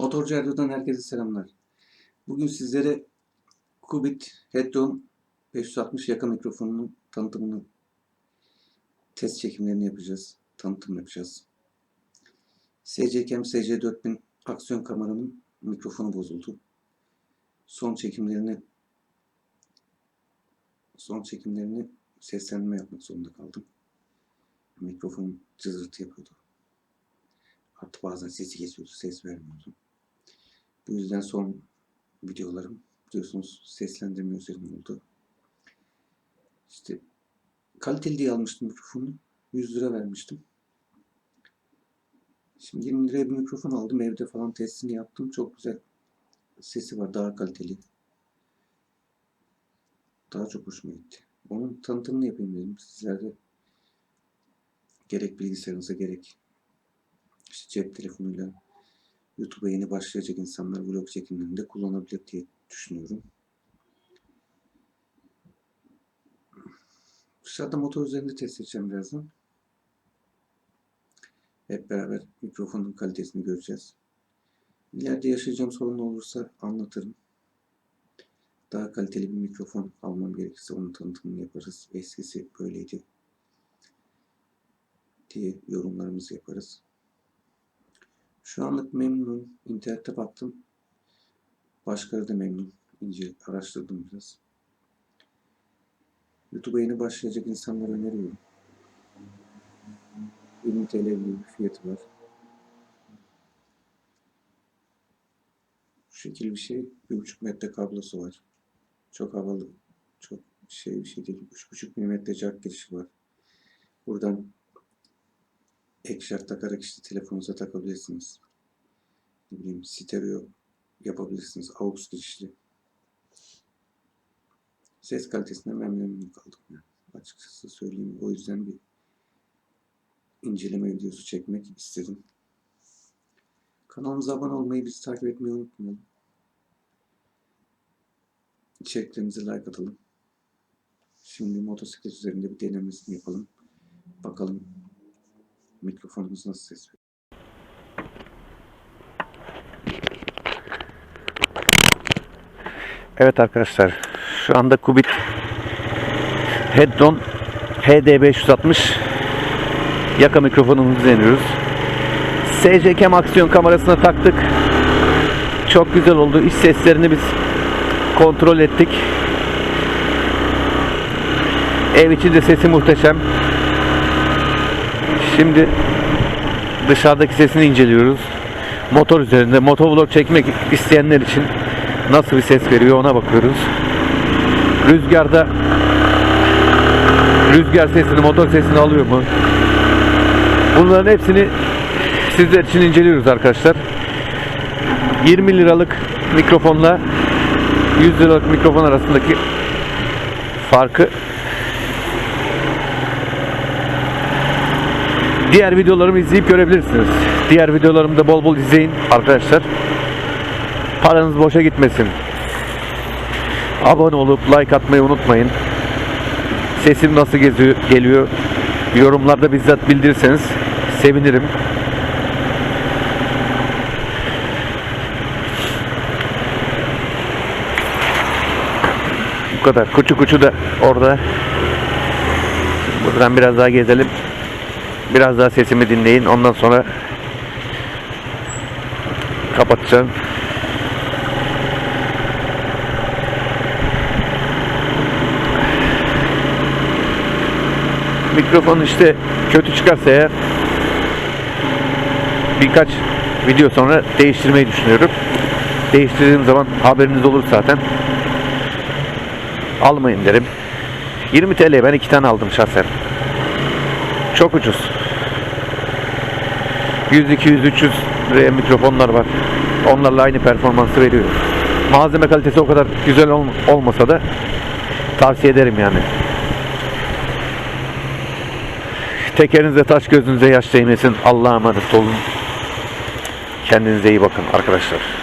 Motorcu Erdo'dan herkese selamlar. Bugün sizlere Kubit Headroom 560 yaka mikrofonunun tanıtımını, test çekimlerini yapacağız. Tanıtım yapacağız. SCCam SC4000 aksiyon kameramın mikrofonu bozuldu. Son çekimlerini son çekimlerini seslenme yapmak zorunda kaldım. Mikrofon cızırtı yapıyordu. Hatta bazen sesi kesiyordu, ses vermiyordu. Bu yüzden son videolarım biliyorsunuz seslendirme üzerine oldu. İşte kaliteli diye almıştım mikrofonu. 100 lira vermiştim. Şimdi 20 liraya bir mikrofon aldım. Evde falan testini yaptım. Çok güzel sesi var. Daha kaliteli. Daha çok hoşuma gitti. Onun tanıtımını yapayım dedim. Sizler de gerek bilgisayarınıza gerek işte cep telefonuyla YouTube'a yeni başlayacak insanlar vlog çekimlerinde kullanabilir diye düşünüyorum. Dışarıda motor üzerinde test edeceğim birazdan. Hep beraber mikrofonun kalitesini göreceğiz. İleride yaşayacağım sorun olursa anlatırım. Daha kaliteli bir mikrofon almam gerekirse onun tanıtımını yaparız. Eskisi böyleydi diye yorumlarımızı yaparız. Şu anlık memnunum. İnternette baktım. Başkaları da memnun. İnce araştırdım biraz. YouTube'a yeni başlayacak insanlara öneriyorum. 20 TL bir fiyatı var. Şu şekil bir şey. 1,5 metre kablosu var. Çok havalı. Çok şey bir şey değil. 3,5 mm jack girişi var. Buradan ek şart takarak işte telefonunuza takabilirsiniz. Ne bileyim stereo yapabilirsiniz. AUX girişli. Ses kalitesinden ben memnun kaldım. Yani. Açıkçası söyleyeyim. O yüzden bir inceleme videosu çekmek istedim. Kanalımıza abone olmayı, bizi takip etmeyi unutmayalım. İçeriklerimize like atalım. Şimdi motosiklet üzerinde bir denemesini yapalım. Bakalım mikrofonumuz nasıl ses veriyor. Evet arkadaşlar şu anda Kubit Headron HD560 yaka mikrofonumuzu deniyoruz. SC Cam aksiyon kamerasına taktık. Çok güzel oldu. İç seslerini biz kontrol ettik. Ev içinde sesi muhteşem. Şimdi dışarıdaki sesini inceliyoruz. Motor üzerinde motovlog çekmek isteyenler için nasıl bir ses veriyor ona bakıyoruz. Rüzgarda rüzgar sesini, motor sesini alıyor mu? Bunların hepsini sizler için inceliyoruz arkadaşlar. 20 liralık mikrofonla 100 liralık mikrofon arasındaki farkı diğer videolarımı izleyip görebilirsiniz. Diğer videolarımı da bol bol izleyin arkadaşlar. Paranız boşa gitmesin. Abone olup like atmayı unutmayın. Sesim nasıl geziyor, geliyor yorumlarda bizzat bildirirseniz sevinirim. Bu kadar. Kuçu kuçu da orada. Buradan biraz daha gezelim. Biraz daha sesimi dinleyin. Ondan sonra kapatacağım. Mikrofon işte kötü çıkarsa eğer birkaç video sonra değiştirmeyi düşünüyorum. Değiştirdiğim zaman haberiniz olur zaten. Almayın derim. 20 TL ben iki tane aldım şahsen. Çok ucuz. 100, 200, 300 liraya mikrofonlar var. Onlarla aynı performansı veriyor. Malzeme kalitesi o kadar güzel olm- olmasa da tavsiye ederim yani. Tekerinize taş gözünüze yaş değmesin. Allah'a emanet olun. Kendinize iyi bakın arkadaşlar.